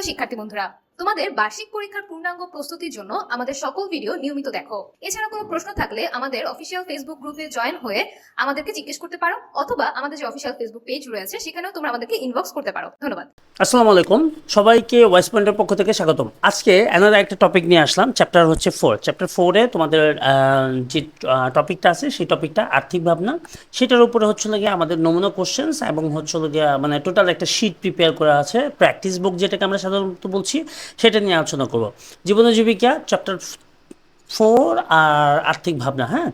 প্রিয় শিক্ষার্থী বন্ধুরা, তোমাদের বার্ষিক পরীক্ষার পূর্ণাঙ্গ প্রস্তুতির জন্য আমাদের সকল ভিডিও নিয়মিত দেখো। এছাড়া কোনো প্রশ্ন থাকলে আমাদের অফিসিয়াল ফেসবুক গ্রুপে জয়েন হয়ে আমাদেরকে জিজ্ঞেস করতে পারো, অথবা আমাদের যে অফিসিয়াল ফেসবুক পেজ রয়েছে, সেখানেও তোমরা আমাদেরকে ইনবক্স করতে পারো। ধন্যবাদ। আসসালামু আলাইকুম। সবাইকে ওয়েস্ট পয়েন্টের পক্ষ থেকে স্বাগতম। আজকে অ্যানাদার একটা টপিক নিয়ে আসলাম চ্যাপ্টার হচ্ছে ফোর চ্যাপ্টার ফোরে তোমাদের যে টপিকটা আছে, সেই টপিকটা আর্থিক ভাবনা, সেটার উপরে হচ্ছে গিয়ে আমাদের নমুনা কোশ্চেন্স এবং হচ্ছে গিয়ে মানে টোটাল একটা শিট প্রিপেয়ার করা আছে প্র্যাকটিস বুক যেটাকে আমরা সাধারণত বলছি, সেটা নিয়ে আলোচনা করব। জীবন জীবিকা চ্যাপ্টার ফোর আর আর্থিক ভাবনা হ্যাঁ?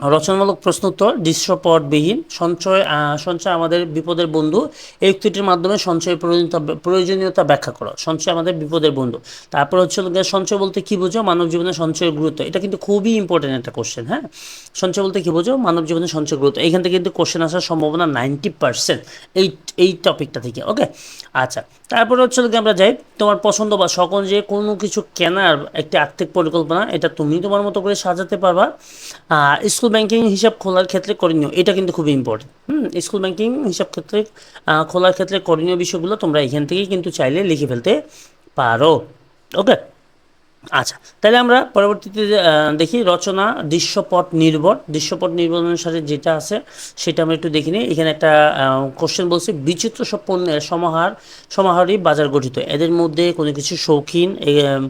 রচনামূলক প্রশ্নোত্তর দৃশ্যপটবিহীন, সঞ্চয় সঞ্চয় আমাদের বিপদের বন্ধু। এই উক্তিটির মাধ্যমে সঞ্চয়ের প্রয়োজনীয়তা প্রয়োজনীয়তা ব্যাখ্যা করো। সঞ্চয় আমাদের বিপদের বন্ধু। তারপর হচ্ছে সঞ্চয় বলতে কী বোঝো? মানব জীবনে সঞ্চয়ের গুরুত্ব। এটা কিন্তু খুবই ইম্পর্টেন্ট একটা কোশ্চেন হ্যাঁ? সঞ্চয় বলতে কী বোঝো? মানব জীবনে সঞ্চয় গুরুত্ব। এইখান থেকে কিন্তু কোশ্চেন আসার সম্ভাবনা নাইনটি পার্সেন্ট এই এই টপিকটা থেকে ওকে আচ্ছা তারপরে হচ্ছে গিয়ে আমরা যাই, তোমার পছন্দ বা সকল যে কোনো কিছু কেনার একটি আর্থিক পরিকল্পনা, এটা তুমি তোমার মতো করে সাজাতে পারবা। স্কুল ব্যাংকিং হিসাব খোলার ক্ষেত্রে করণীয়, এটা কিন্তু খুবই ইম্পর্টেন্ট হুম স্কুল ব্যাংকিং হিসাব ক্ষেত্রে খোলার ক্ষেত্রে করণীয় বিষয়গুলো তোমরা এখান থেকেই কিন্তু চাইলে লিখে ফেলতে পারো ওকে আচ্ছা তাহলে আমরা পরবর্তীতে দেখি রচনা, দৃশ্যপট নির্ভর। দৃশ্যপট নির্ভর অনুসারে যেটা আছে, সেটা আমরা একটু দেখি নিই। এখানে একটা কোশ্চেন বলছে, বিচিত্র সব পণ্যের সমাহার, সমাহারই বাজার গঠিত। এদের মধ্যে কোনো কিছু শৌখিন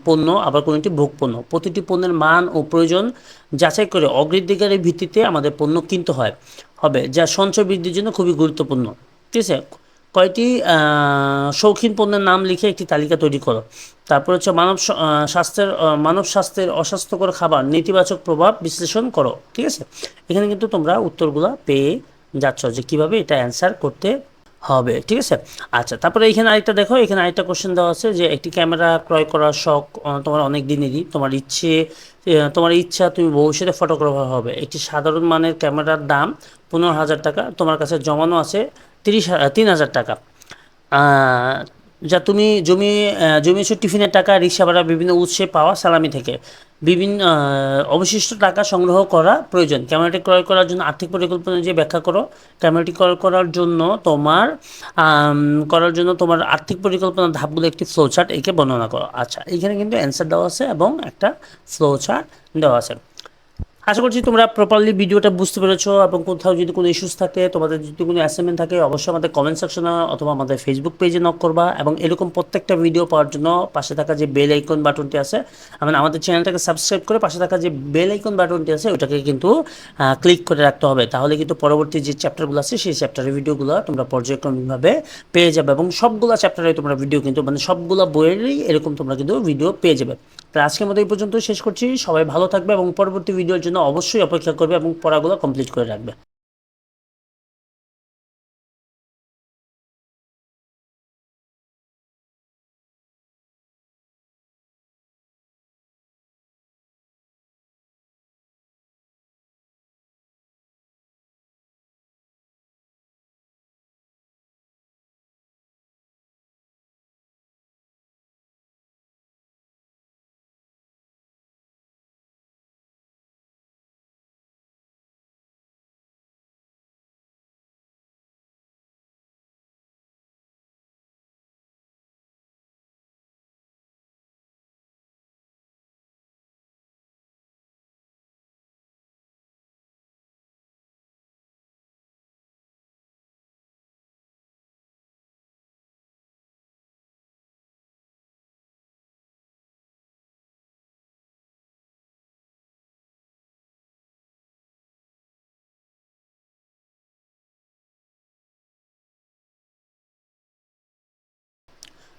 পণ্য, আবার কোনোটি ভোগ পণ্য। প্রতিটি পণ্যের মান ও প্রয়োজন যাচাই করে অগ্রাধিকারের ভিত্তিতে আমাদের পণ্য কিনতে হয়, হবে, যা সঞ্চয় বৃদ্ধির জন্য খুবই গুরুত্বপূর্ণ। ঠিক আছে? কয়টি শৌখিন পণ্যের নাম লিখে একটি তালিকা তৈরি করো। তারপর হচ্ছে মানব স্বাস্থ্যের মানব স্বাস্থ্যের অস্বাস্থ্যকর খাবার নেতিবাচক প্রভাব বিশ্লেষণ করো, ঠিক আছে? এখানে কিন্তু তোমরা উত্তরগুলো পেয়ে যাচ্ছ যে কীভাবে এটা অ্যান্সার করতে হবে, ঠিক আছে? আচ্ছা তারপরে এখানে আরেকটা দেখো, এখানে আরেকটা কোশ্চেন দেওয়া আছে যে একটি ক্যামেরা ক্রয় করার শখ তোমার অনেক দিনেরই, তোমার ইচ্ছে তোমার ইচ্ছা, তুমি ভবিষ্যতে ফটোগ্রাফার হবে। একটি সাধারণ মানের ক্যামেরার দাম পনেরো হাজার টাকা, তোমার কাছে জমানো আছে তিরিশ তিন হাজার টাকা। যা তুমি জমি জমিয়েছো টিফিনের টাকা, রিক্সা ভাড়া, বিভিন্ন উৎসে পাওয়া সালামি থেকে। বিভিন্ন অবশিষ্ট টাকা সংগ্রহ করা প্রয়োজন। ক্যামেরাটি ক্রয় করার জন্য আর্থিক পরিকল্পনা যে ব্যাখ্যা করো। ক্যামেরাটি ক্রয় করার জন্য তোমার করার জন্য তোমার আর্থিক পরিকল্পনার ধাপগুলো একটি ফ্লো চার্ট একে বর্ণনা করো। আচ্ছা এখানে কিন্তু অ্যান্সার দেওয়া আছে এবং একটা ফ্লো চার্ট দেওয়া আছে। আশা করছি তোমরা প্রপারলি ভিডিওটা বুঝতে পেরেছ এবং কোথাও যদি কোনো ইস্যুস থাকে, তোমাদের যদি কোনো অ্যাসাইনমেন্ট থাকে, অবশ্যই আমাদের কমেন্ট সেকশনে অথবা আমাদের ফেসবুক পেজে নক করবা এবং এরকম প্রত্যেকটা ভিডিও পাওয়ার জন্য পাশে থাকা যে বেল আইকন বাটনটি আছে মানে আমাদের চ্যানেলটাকে সাবস্ক্রাইব করে পাশে থাকা যে বেল আইকন বাটনটি আছে, ওটাকে কিন্তু ক্লিক করে রাখতে হবে। তাহলে কিন্তু পরবর্তী যে চ্যাপ্টারগুলো আছে, সেই চ্যাপ্টারের ভিডিওগুলো তোমরা পর্যায়ক্রমিকভাবে পেয়ে যাবে এবং সবগুলো চ্যাপ্টারে তোমরা ভিডিও কিন্তু মানে সবগুলো বইয়েরই এরকম তোমরা কিন্তু ভিডিও পেয়ে যাবে। তো আজকের মতো এই পর্যন্ত শেষ করছি। সবাই ভালো থাকবে এবং পরবর্তী ভিডিওর জন্য অবশ্যই অপেক্ষা করবে এবং পড়াগুলো কমপ্লিট করে রাখবে।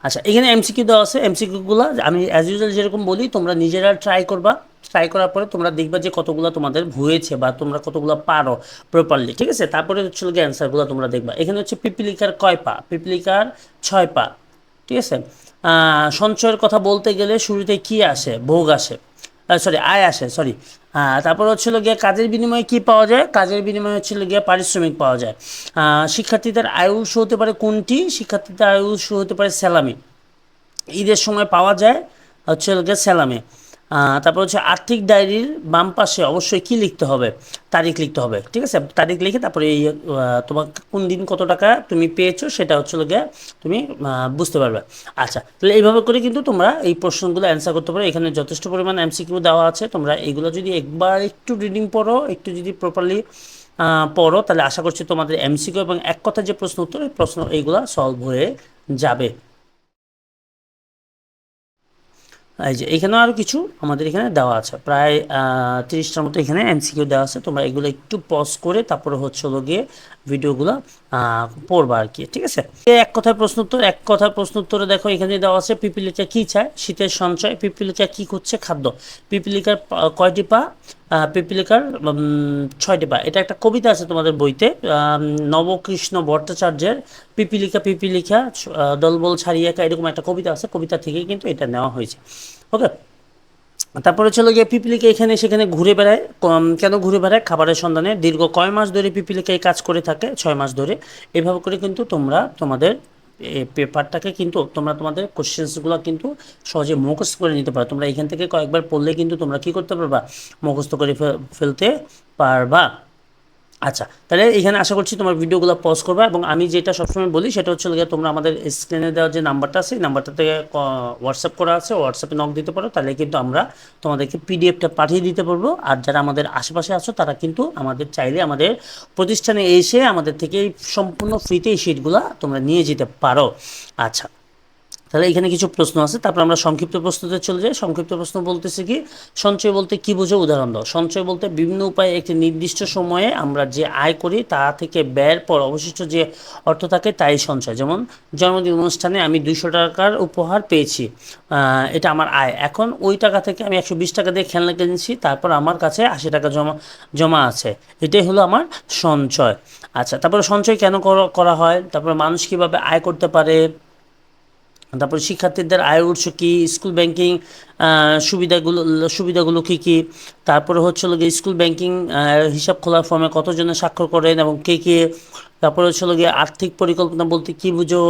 আচ্ছা এখানে এমসিকিউ দেওয়া আছে এমসিকিউগুলো আমি অ্যাজ ইউজুয়াল যেরকম বলি, তোমরা নিজেরা ট্রাই করবা। ট্রাই করার পরে তোমরা দেখবা যে কতগুলো তোমাদের হয়েছে বা তোমরা কতগুলো পারো প্রপারলি ঠিক আছে? তারপরে হচ্ছে গিয়ে অ্যান্সারগুলো তোমরা দেখবা। এখানে হচ্ছে পিপিলিকার কয় পা? পিপিলিকার ছয় পা, ঠিক আছে? সঞ্চয়ের কথা বলতে গেলে শুরুতে কি আসে? ভোগ আসে। সরি আয় আসে সরি হ্যাঁ তারপর হচ্ছিল গিয়ে কাজের বিনিময়ে কি পাওয়া যায়? কাজের বিনিময়ে হচ্ছিল গিয়ে পারিশ্রমিক পাওয়া যায়। শিক্ষার্থীদের আয় উৎস হতে পারে কোনটি? শিক্ষার্থীদের আয়ুষ হতে পারে স্যালামি ঈদের সময় পাওয়া যায় হচ্ছে গিয়ে স্যালামি তারপর হচ্ছে আর্থিক ডায়েরির বাম পাশে অবশ্যই কি লিখতে হবে? তারিখ লিখতে হবে, ঠিক আছে? তারিখ লিখে তারপরে এই তোমার কোন দিন কত টাকা তুমি পেয়েছ সেটা হচ্ছে গিয়ে তুমি বুঝতে পারবে। আচ্ছা তাহলে এইভাবে করে কিন্তু তোমরা এই প্রশ্নগুলো অ্যান্সার করতে পারো। এখানে যথেষ্ট পরিমাণ এমসিকিউ দেওয়া আছে। তোমরা এগুলো যদি একবার একটু রিডিং পড়ো, একটু যদি প্রপারলি পড়ো, তাহলে আশা করছি তোমাদের এমসিকিউ এবং এক কথা যে প্রশ্ন উত্তর প্রশ্ন এইগুলো সলভ হয়ে যাবে। এই যে এখানে আরও কিছু আমাদের এখানে দেওয়া আছে। প্রায় তিরিশটার মতো এখানে এমসিকিউ দেওয়া আছে। তোমরা এগুলো একটু পজ করে তারপরে হচ্ছে হলো গিয়ে ভিডিওগুলো পড়বা আর কি, ঠিক আছে? এক কথায় প্রশ্ন উত্তর, এক কথায় প্রশ্ন উত্তরে দেখো এখানে দেওয়া আছে, পিপিলিকা কী চায়? শীতের সঞ্চয়, পিপিলিকা কী করছে খাদ্য? পিপিলিকার কয়টি পা? পিপিলিকার ছয়টি পা এটা একটা কবিতা আছে তোমাদের বইতে নবকৃষ্ণ ভট্টাচার্যের পিপিলিকা পিপিলিকা দলবল ছাড়িয়ে একা, এরকম একটা কবিতা আছে, কবিতা থেকেই কিন্তু এটা নেওয়া হয়েছে। ওকে? তারপরে চলো গিয়ে পিপিলিকা এখানে, সেখানে ঘুরে বেড়ায় কেন ঘুরে বেড়ায়? খাবারের সন্ধানে দীর্ঘ কয় মাস ধরে পিপিলিকা এই কাজ করে থাকে? ছয় মাস ধরে। এভাবে করে কিন্তু তোমরা তোমাদের পেপারটাকে কিন্তু তোমরা তোমাদের কোশ্চেন্সগুলো কিন্তু সহজে মুখস্থ করে নিতে পারো। তোমরা এখান থেকে কয়েকবার পড়লে কিন্তু তোমরা কি করতে পারবা? মুখস্থ করে ফেলতে পারবা। আচ্ছা তাহলে এখানে আশা করছি তোমার ভিডিওগুলো পজ করবা এবং আমি যেটা সবসময় বলি সেটা হচ্ছে গিয়ে তোমরা আমাদের স্ক্রিনে দেওয়া যে নাম্বারটা আছে, এই নাম্বারটাতে হোয়াটসঅ্যাপ করা আছে হোয়াটসঅ্যাপে নক দিতে পারো, তাহলে কিন্তু আমরা তোমাদেরকে পিডিএফটা পাঠিয়ে দিতে পারব। আর যারা আমাদের আশেপাশে আছো, তারা কিন্তু আমাদের চাইলে আমাদের প্রতিষ্ঠানে এসে আমাদের থেকে সম্পূর্ণ ফ্রিতে এই শিটগুলো তোমরা নিয়ে যেতে পারো। আচ্ছা তাহলে এখানে কিছু প্রশ্ন আছে। তারপর আমরা সংক্ষিপ্ত প্রশ্নতে চলে যাই। সংক্ষিপ্ত প্রশ্ন বলতেছে কি, সঞ্চয় বলতে কি বোঝো? উদাহরণ দাও। সঞ্চয় বলতে বিভিন্ন উপায়ে একটি নির্দিষ্ট সময়ে আমরা যে আয় করি তা থেকে ব্যয়ের পর অবশিষ্ট যে অর্থ থাকে তাই সঞ্চয়। যেমন, জন্মদিন অনুষ্ঠানে আমি দুইশো টাকার উপহার পেয়েছি এটা আমার আয়। এখন ওই টাকা থেকে আমি একশো বিশ টাকা দিয়ে খেলনা কিনেছি তারপর আমার কাছে আশি টাকা জমা জমা আছে। এটাই হলো আমার সঞ্চয়। আচ্ছা তারপরে সঞ্চয় কেন করা হয়? তারপরে মানুষ কীভাবে আয় করতে পারে? তারপরে শিক্ষার্থীদের আয়ের উৎস কী? স্কুল ব্যাংকিং সুবিধাগুলো সুবিধাগুলো কী কী? তারপরে হচ্ছে গিয়ে স্কুল ব্যাংকিং হিসাব খোলার ফর্মে কতজনে স্বাক্ষর করেন এবং কে কে? তারপরে হচ্ছে গিয়ে আর্থিক পরিকল্পনা বলতে কী বুঝো?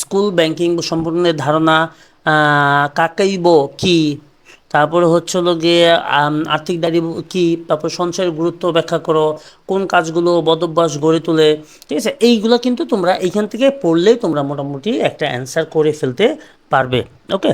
স্কুল ব্যাংকিং সম্পূর্ণের ধারণা কাকাইব কি? তারপরে হচ্ছে হলো গিয়ে আর্থিক দাঁড়ি কি, তারপর সঞ্চয়ের গুরুত্ব ব্যাখ্যা করো, কোন কাজগুলো বদভ্যাস গড়ে তোলে, ঠিক আছে? এইগুলো কিন্তু তোমরা এইখান থেকে পড়লেই তোমরা মোটামুটি একটা অ্যান্সার করে ফেলতে পারবে ওকে